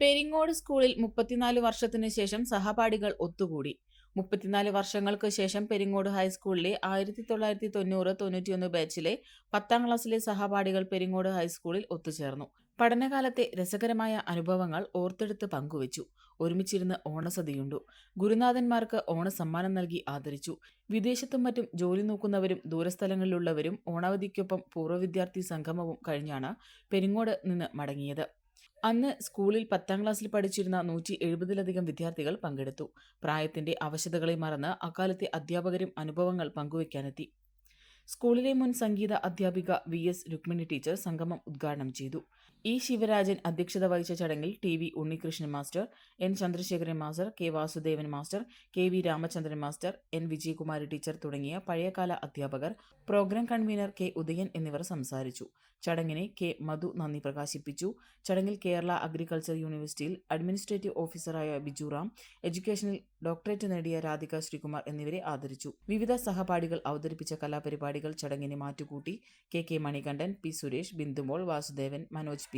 പെരിങ്ങോട് സ്കൂളിൽ മുപ്പത്തിനാല് വർഷത്തിന് ശേഷം സഹപാഠികൾ ഒത്തുകൂടി. മുപ്പത്തിനാല് വർഷങ്ങൾക്ക് ശേഷം പെരിങ്ങോട് ഹൈസ്കൂളിലെ ആയിരത്തി തൊള്ളായിരത്തി തൊണ്ണൂറ് തൊണ്ണൂറ്റിയൊന്ന് ബാച്ചിലെ പത്താം ക്ലാസ്സിലെ സഹപാഠികൾ പെരിങ്ങോട് ഹൈസ്കൂളിൽ ഒത്തുചേർന്നു. പഠനകാലത്തെ രസകരമായ അനുഭവങ്ങൾ ഓർത്തെടുത്ത് പങ്കുവച്ചു. ഒരുമിച്ചിരുന്ന് ഓണസതിയുണ്ടു ഗുരുനാഥന്മാർക്ക് ഓണസമ്മാനം നൽകി ആദരിച്ചു. വിദേശത്തും മറ്റും ജോലി നോക്കുന്നവരും ദൂരസ്ഥലങ്ങളിലുള്ളവരും ഓണാവധിക്കൊപ്പം പൂർവ വിദ്യാർത്ഥി സംഗമവും കഴിഞ്ഞാണ് പെരിങ്ങോട് നിന്ന് മടങ്ങിയത്. അന്ന് സ്കൂളിൽ പത്താം ക്ലാസ്സിൽ പഠിച്ചിരുന്ന നൂറ്റി എഴുപതിലധികം വിദ്യാർത്ഥികൾ പങ്കെടുത്തു. പ്രായത്തിന്റെ അവശതകളെ മറന്ന് അക്കാലത്തെ അധ്യാപകരും അനുഭവങ്ങൾ പങ്കുവയ്ക്കാനെത്തി. സ്കൂളിലെ മുൻ സംഗീത അധ്യാപിക വി എസ് രുക്മിണി ടീച്ചർ സംഗമം ഉദ്ഘാടനം ചെയ്തു. ഇ ശിവരാജൻ അധ്യക്ഷത വഹിച്ച ചടങ്ങിൽ T V Unnikrishnan master N Chandrasekharan master K Vasudevan master K V Ramachandran master N Vijayakumari teacher തുടങ്ങിയ പഴയകാല അധ്യാപകർ പ്രോഗ്രാം കൺവീനർ കെ ഉദയൻ എന്നിവർ സംസാരിച്ചു. ചടങ്ങിനെ കെ മധു നന്ദി പ്രകാശിപ്പിച്ചു. ചടങ്ങിൽ കേരള അഗ്രികൾച്ചർ യൂണിവേഴ്സിറ്റിയിൽ അഡ്മിനിസ്ട്രേറ്റീവ് ഓഫീസറായ ബിജുറാം എഡ്യൂക്കേഷനിൽ ഡോക്ടറേറ്റ് നേടിയ രാധിക ശ്രീകുമാർ എന്നിവരെ ആദരിച്ചു. വിവിധ സഹപാഠികൾ അവതരിപ്പിച്ച കലാപരിപാടികൾ ചടങ്ങിനെ മാറ്റുകൂട്ടി. K K Manikandan P Suresh Bindumol Vasudevan Manoj P.